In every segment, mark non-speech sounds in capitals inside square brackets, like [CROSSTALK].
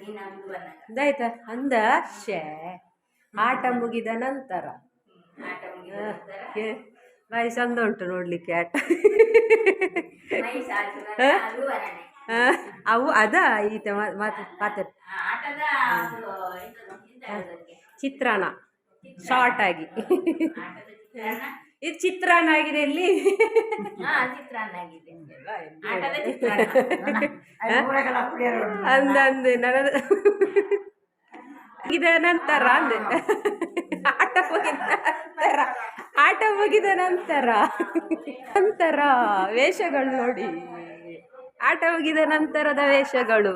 ನೀನು ಅಂದು ಶೇ ಆಟ ಮುಗಿದ ನಂತರ. ಬಾಯಿ ಚಂದ ಉಂಟು ನೋಡ್ಲಿಕ್ಕೆ ಆಟ. ಅವು ಅದ ಈತ ಮಾತು ಹೇಳೋದಕ್ಕೆ? ಚಿತ್ರಾನ್ನ. ಶಾರ್ಟ್ ಆಗಿ. ಇದು ಚಿತ್ರಾನ್ನ ಆಗಿದೆ ಇಲ್ಲಿ. ಹಾ ಚಿತ್ರಾನ್ನ ಆಗಿದೆ ಆಟದ ಚಿತ್ರಾನ್ನ. [LAUGHS] ಅಂದಂದು ಮುಗಿದ ನಂತರ ಅಂದೆ. ಆಟ ಮುಗಿದ ನಂತರ ಆಟ ಮುಗಿದ ನಂತರ ನಂತರ ವೇಷಗಳು ನೋಡಿ. ಆಟ ಮುಗಿದ ನಂತರದ ವೇಷಗಳು.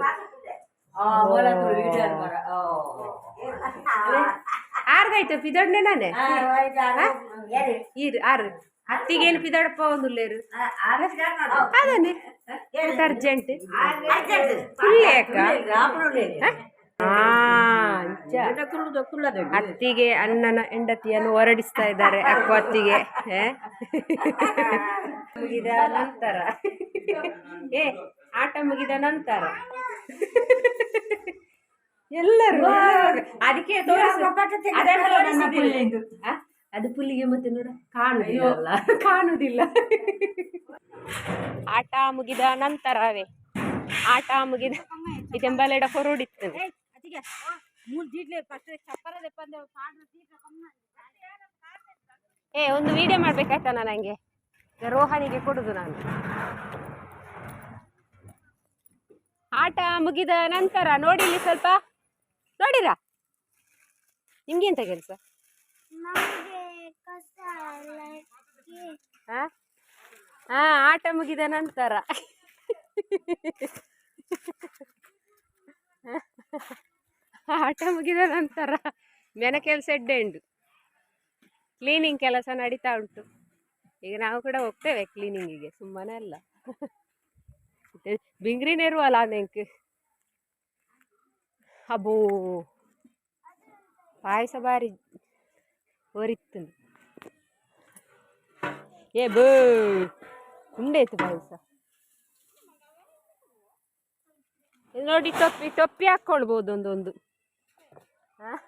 ಆರ್ದಾಯ್ತು ಪಿದಡ್ನೆ ನಾನೇ? ಇರು ಆರು ಹತ್ತಿಗೇನು ಪಿದಡಪ್ಪ ಒಂದು ಲೇರು ಅದನ್ನೇ ಅರ್ಜೆಂಟ್ ಅತ್ತಿಗೆ ಅಣ್ಣನ ಹೆಂಡತಿಯನ್ನು ಹೊರಡಿಸ್ತಾ ಇದ್ದಾರೆ ಅಕ್ಕ ಅತ್ತಿಗೆ. ಮುಗಿದ ನಂತರ. ಏ ಆಟ ಮುಗಿದ ನಂತರ. ಎಲ್ಲರೂ ಅದಕ್ಕೆ? ಅದು ಪುಲ್ಲಿಗೆ ಮತ್ತೆ ನೋಡ. ಕಾಣುದಿಲ್ಲ ಕಾಣುದಿಲ್ಲ. ಆಟ ಮುಗಿದ ನಂತರವೇ. ಆಟ ಮುಗಿದ ಇದೆಂಬಲೆಡ ಹೊರಡಿತ್ತು ಏ ಒಂದು ವಿಡಿಯೋ ಮಾಡ್ಬೇಕಾಯ್ತಾನ ನನಗೆ ರೋಹನಿಗೆ ಕೊಡುದು ನಾನು. ಆಟ ಮುಗಿದ ನಂತರ ನೋಡಿಲಿ ಸ್ವಲ್ಪ ನೋಡಿರಾ? ನಿಮ್ಗೆ ಎಂತ ಕೆಲಸ? ಹಾ? ಆಟ ಮುಗಿದ ನಂತರ. ಆಟ ಮುಗಿದ ನಂತರ ಮೆನ ಕೆಲಸ ಎಡ್ಡೆ ಉಂಟು. ಕ್ಲೀನಿಂಗ್ ಕೆಲಸ ನಡೀತಾ ಉಂಟು. ಈಗ ನಾವು ಕೂಡ ಹೋಗ್ತೇವೆ ಕ್ಲೀನಿಂಗಿಗೆ ಸುಮ್ಮನೆ ಅಲ್ಲ. ಬಿಂಗ್ರಿನೇ ಇರುವಲ್ಲ ನೆಂಕ್ ಅಬ್ಬೋ ಪಾಯಸ ಬಾರಿ ಒರಿತ್ತು ಏ ಬೋ ಉಂಡಾಯ್ತು ಪಾಯಸ. ಇದು ನೋಡಿ, ಟೊಪ್ಪಿ ಟೊಪ್ಪಿ ಹಾಕ್ಕೊಳ್ಬೋದು ಒಂದೊಂದು. ಹಾಂ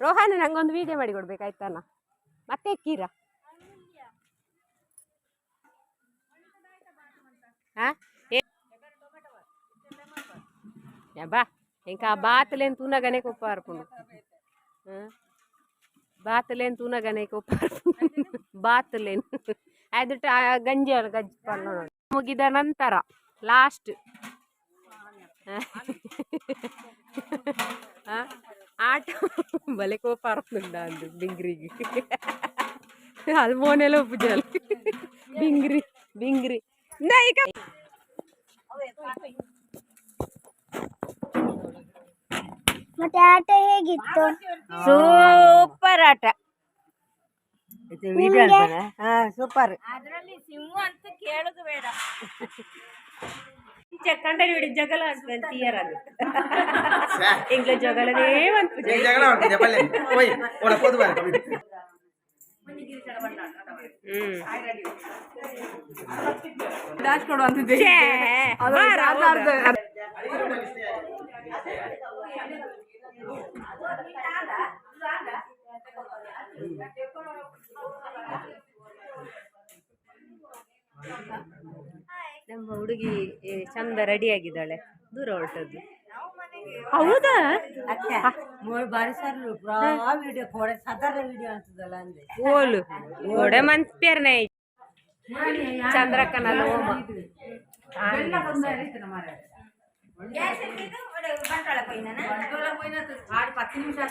ರೋಹನ್, ನಂಗೊಂದು ವಿಡಿಯೋ ಮಾಡಿ ಕೊಡ್ಬೇಕಾಯ್ತಾನ ಮತ್ತೆ ಕೀರ. ಹಾ ಏ ಯಾ ಬಾ ఇంకా బాతలేని తూనగానే కొప్పారుకును బాతలేని తూనగానే కొప్పారు బాతలేని ಅದು ಗಂಜಿ ಅಲ್ಲ ಗಜ್ಜಿ ಪಲ್ಲ ಮುಗಿದ ನಂತರ ಲಾಸ್ಟ್ ಆಟ ಬಲೆ ಕೋಪಾರುಂಡ ಅಂದು ಬಿಂಗ್ರಿಗೆ ಅದು ಮೋನೆಲ್ಲ ಪೂಜಲ್ ಬಿಂಗ್ರಿ ಬಿಂಗ್ರಿ ಇಂದ ಈಗ ಮತ್ತೆ ಆಟ ಹೇಗಿತ್ತು ಸೂಪರ್ ಆಟ ಸೂಪರ್ ಅದರಲ್ಲಿ ಸಿಂಹ ಅಂತ ಕೇಳುದು ಬೇಡ ಕಂಡರಿ ಬಿಡಿ ಜಗಳ ತೀಯರ ಇಂಗ್ಲ ಜಗಳನೇ ಒಂದು ಪೂಜೆ ಜಗಳ ಉಂಟಿದೆ ಬಲ್ಲೆ ಓಯ್ ಒಳ ಪೋದು ಬಾರ ಛೇ, ಬಾರ, ಹೌದು. ನಮ್ಮ ಹುಡುಗಿ ಏ, ಚಂದ ರೆಡಿ ಆಗಿದ್ದಾಳೆ ದೂರ ಹೊರಟದ್ದು. ಹೌದಾ? ಬಾರಿ ಸರ್ ವಿಡಿಯೋ ಕೊಡೆ ಸಾಧಾರಣ ವಿಡಿಯೋ ಅಂತದಲ್ಲ ಅಂದ್ರೆ ಓಲು ಗೋಡೆ ಮನ್ಸ್ಪೇರ್ನೆ. ಚಂದ್ರಕ್ಕನಲ್ಲ ಹೋಮ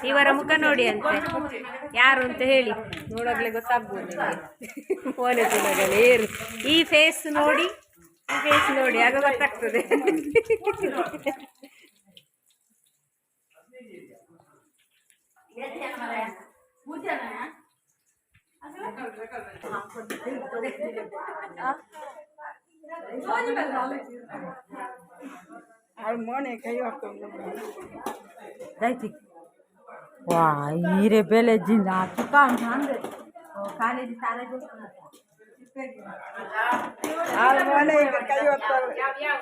ಇವರ ಮುಖ ನೋಡಿ ಅಂತೆ. ಯಾರು ಅಂತ ಹೇಳಿ. ನೋಡೋಗ್ಲೇ ಗೊತ್ತಾಗ್ಬೋದು ಫೋನ್ ಈ ಫೇಸ್ ನೋಡಿ, ಈ ಫೇಸ್ ನೋಡಿ ಆಗ ಗೊತ್ತಾಗ್ತದೆ. ದೈತಿ ವಾ ಈರೆ ಬೆಲೆ ಜಿಂದ ಚುಕ್ಕ ಅಂತ ಅಂದ್ರೆ ಕಾಲೇಜ್ ಕಾಲೇಜ್ ಆ ಮನೆ ಈಗ ಕೈ ಹೊತ್ತವ್ರೆ. ಯಾವ ಯಾವ